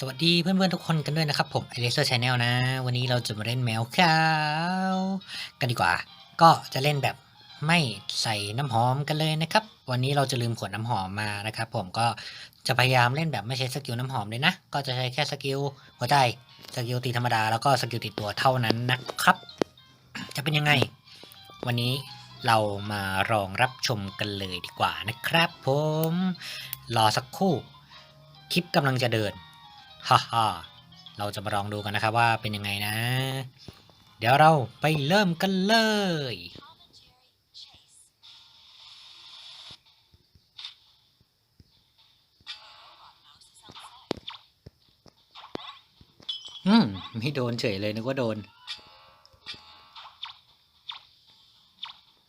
สวัสดีเพื่อนๆทุกคนกันด้วยนะครับผมไอเลเซอร์ชาแนลนะ วันนี้เราจะมาเล่นแมวขาวกันดีกว่า ก็จะเล่นแบบไม่ใส่น้ำหอมกันเลยนะครับ วันนี้เราจะลืมขวดน้ำหอมมานะครับผมก็จะพยายามเล่นแบบไม่ใช้สกิลน้ำหอมเลยนะ ก็จะใช้แค่สกิลหัวใจสกิลตีธรรมดาแล้วก็สกิลติดตัวเท่านั้นนะครับ จะเป็นยังไง วันนี้เรามาลองรับชมกันเลยดีกว่านะครับ ผมรอสักครู่คลิปกำลังจะเดิน ฮ่าฮ่าเราจะมาลองดูกันนะครับว่าเป็นยังไงนะ เดี๋ยวเราไปเริ่มกันเลยอืมไม่โดนเฉยเลยนึกว่าโดน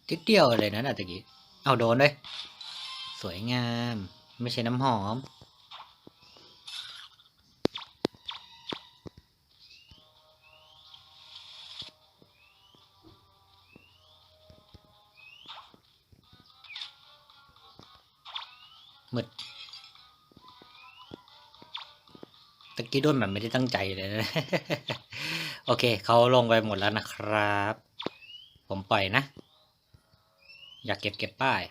ทิดเดียวเลยนะน่ะตะกี้ เอาโดนเลย สวยงาม ไม่ใช่น้ำหอม มืดตะกี้ด้วยแบบไม่ได้ตั้งใจเลยนะโอเคเขาลงไปหมดแล้วนะครับ ผมปล่อยนะ อยากเก็บเก็บป้าย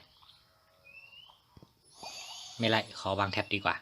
ไม่ไรขอวางแท็บดีกว่า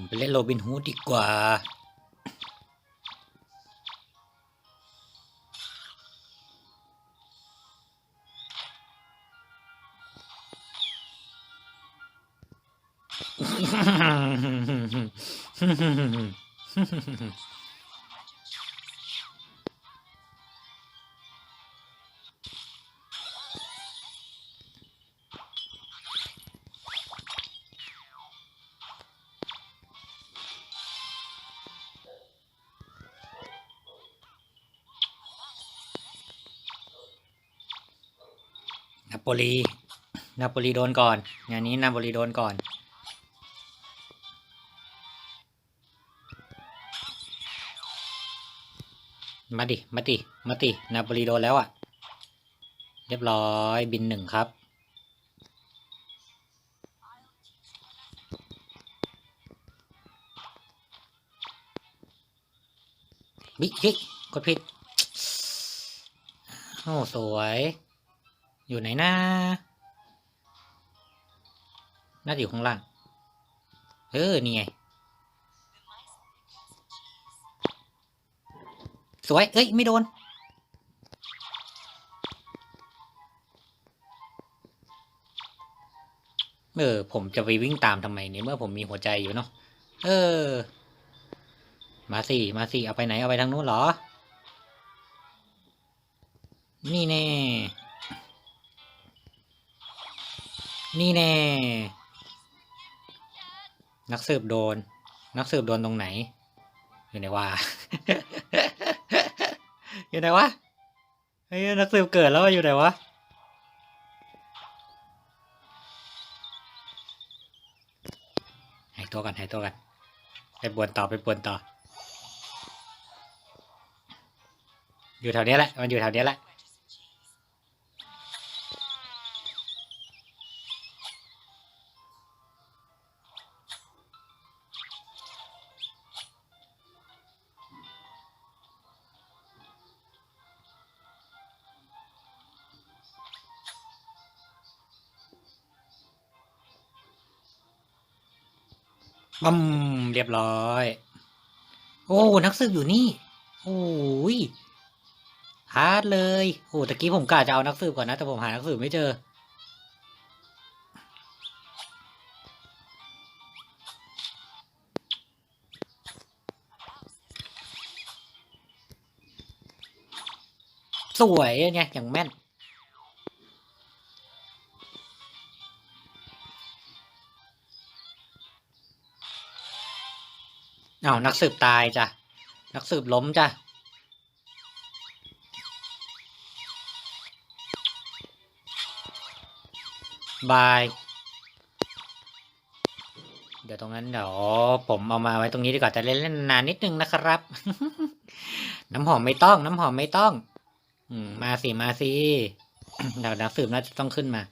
ผมไปเล่นโรบินฮูดดีกว่า นาโปลีนาโปลีโดนก่อนงานนี้นาโปลีโดนก่อน มาดิ มาดิมาดินาโปลีโดนแล้วอะ่ะ เรียบร้อยบินหนึ่งครับ บิ๊กกดผิด โอ้ สวย อยู่ไหนนะน่าจะอยู่ข้างล่าง เออ นี่ไง สวย เอ้ย ไม่โดน เออ ผมจะไปวิ่งตามทำไมเนี่ยเมื่อผมมีหัวใจอยู่เนาะ เออ มาสิ มาสิ เอาไปไหน เอาไปทางนู้นเหรอ นี่แน่ นี่แน่ นักสืบโดน นักสืบโดนตรงไหน อยู่ไหนวะ อยู่ไหนวะเฮ้ยนักสืบเกิดแล้วอยู่ไหนวะ หายตัวกันหายตัวกัน ไปปวนต่อไปปวนต่อ อยู่แถวเนี้ยแหละ มันอยู่แถวเนี้ยแหละ ปั๊มเรียบร้อย โอ้นักสืบอยู่นี่ โอ้ยฮาร์ดเลยโอ้ตะกี้ผมกะจะเอานักสืบก่อนนะ แต่ผมหานักสืบไม่เจอ สวยไงอย่างแม่น อ้านักสืบตายจ้ะ นักสืบล้มจ้ะ บาย เดี๋ยวตรงนั้นเดี๋ยวผมเอามาไว้ตรงนี้ดีกว่าจะเล่นเล่นนานนิดนึงนะครับ น้ำหอมไม่ต้อง น้ำหอมไม่ต้อง อืมมาสิ มาสิเดี๋ยวนักสืบน่าจะต้องขึ้นมา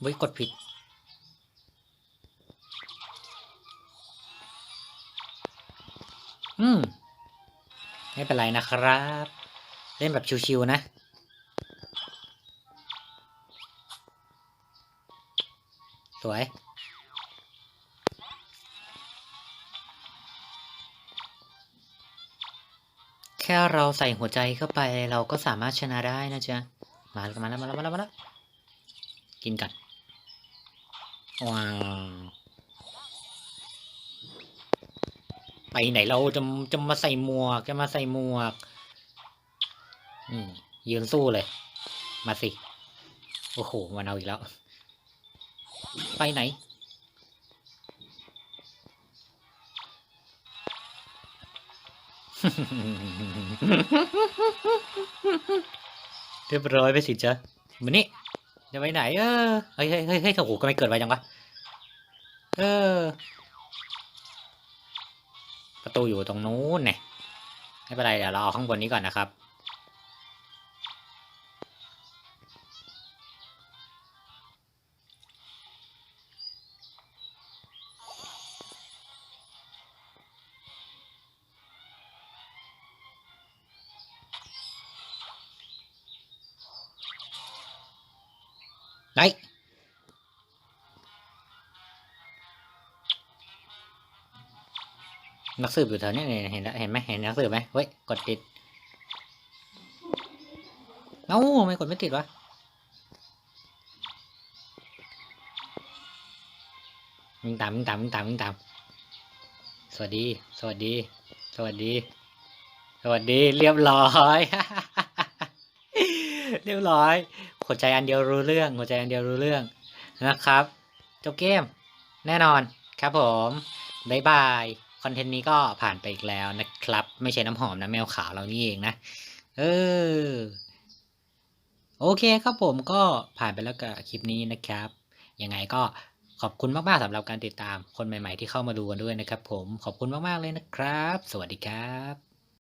เว้ยกดผิด อืม ไม่เป็นไรนะครับ เล่นแบบชิวๆนะสวย แค่เราใส่หัวใจเข้าไปเราก็สามารถชนะได้นะจ๊ะ มาแล้วมาแล้วมาแล้วมาแล้วมาแล้วกินกัน ว้าว ไปไหนเราจะจะมาใส่หมวก จะมาใส่หมวก อืมยืนสู้เลย มาสิ โอ้โห มันเอาอีกแล้ว ไปไหน เรียบร้อยไปสิจ๊ะมันนี่จะไปไหน เออเฮ้ยเฮ้ยเฮ้ยเฮ้ยโอ้โหก็ไม่เกิดไวจังวะ เออ ประตูอยู่ตรงนู้นเนี่ยไม่เป็นไรเดี๋ยวเราเอาข้างบนนี้ก่อนนะครับไนักสืบอยู่แถวนี้เห็นเห็นไหมเห็นนักสืบไหมเฮ้ยกดติดเอ้าทำไมกดไม่ติดวะวิ่งตามวิ่งตามวิ่งตามวิ่งตาม สวัสดี สวัสดี สวัสดี สวัสดี เรียบร้อย เรียบร้อยหัวใจอันเดียวรู้เรื่องหัวใจอันเดียวรู้เรื่องนะครับจบเกม แน่นอนครับผมบายบาย อนเทนต์นี้ก็ผ่านไปอีกแล้วนะครับ ไม่ใช่น้ำหอมนะแมวขาวเรานี่เองนะ เออ โอเคครับผมก็ผ่านไปแล้วกับคลิปนี้นะครับ ยังไงก็ขอบคุณมาก ๆสำหรับการติดตามคนใหม่ ๆ ที่เข้ามาดูกันด้วยนะครับผมขอบคุณมาก ๆ เลยนะครับ สวัสดีครับ